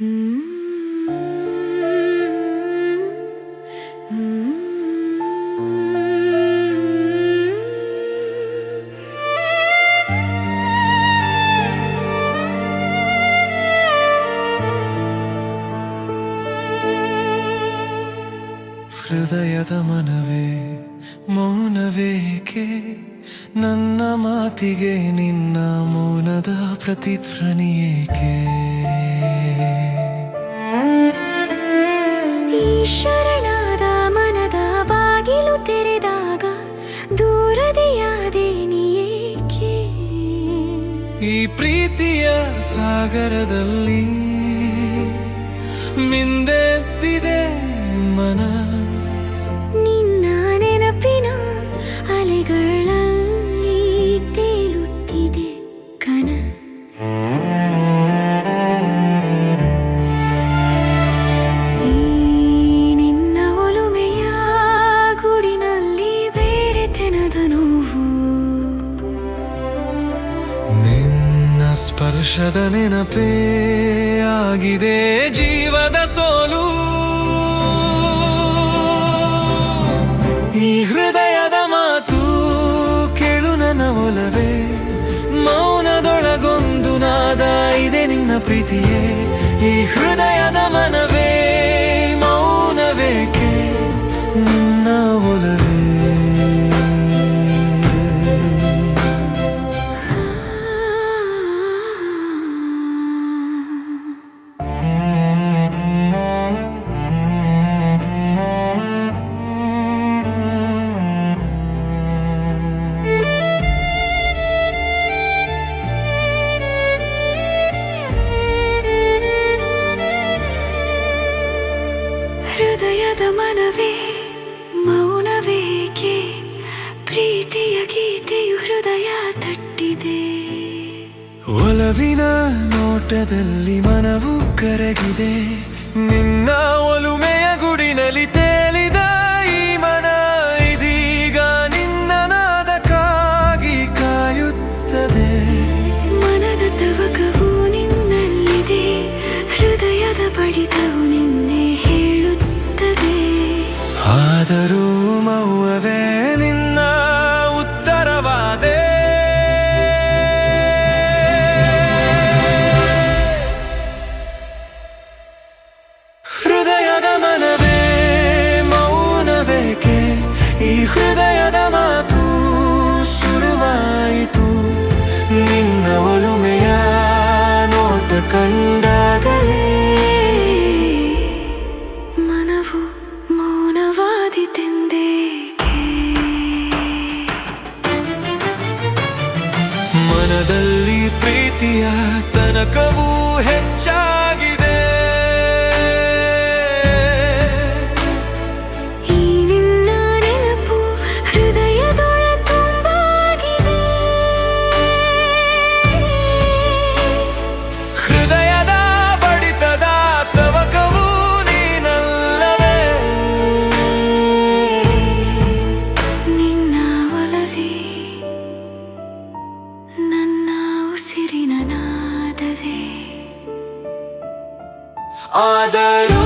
ಹೃದಯದ ನನ್ನ ಮಾತಿಗೆ ನಿನ್ನ ಮೌನದ ಪ್ರತಿಧ್ವನಿಯೇಕೆ ಶರಣಾದ ಮನದ ಬಾಗಿಲು ತೆರೆದಾಗ ದೂರದೆಯಾದೇನಿಯೇಕೆ? ಈ ಪ್ರೀತಿಯ ಸಾಗರದಲ್ಲಿ ಮಿಂದೆದ್ದಿದೆ ಮನ. ಸ್ಪರ್ಶದ ನೆನಪೇ ಆಗಿದೆ ಜೀವದ ಸೋಲು. ಈ ಹೃದಯದ ಮಾತು ಕೇಳು ನನ್ನ ಒಲವೇ. ಮೌನದೊಳಗೊಂದು ನಾದ ಇದೆ ನಿನ್ನ ಪ್ರೀತಿಯೇ. ಈ ಹೃದಯದ ಹೃದಯದ ಮನವೇ ಮೌನವೇಕೆ ಪ್ರೀತಿಯ ಗೀತೆಯು ಹೃದಯ ತಟ್ಟಿದೆ. ಒಲವಿನ ನೋಟದಲ್ಲಿ ಮನವು ಕರಗಿದೆ. ನಿನ್ನ ಒಲುಮೆಯ ಗುಡಿನಲ್ಲಿ ಮನದಲ್ಲಿ ಪ್ರೀತಿಯ ತನಕವೂ ಹೆಚ್ಚಾಗಿದೆ. ಆದರೂ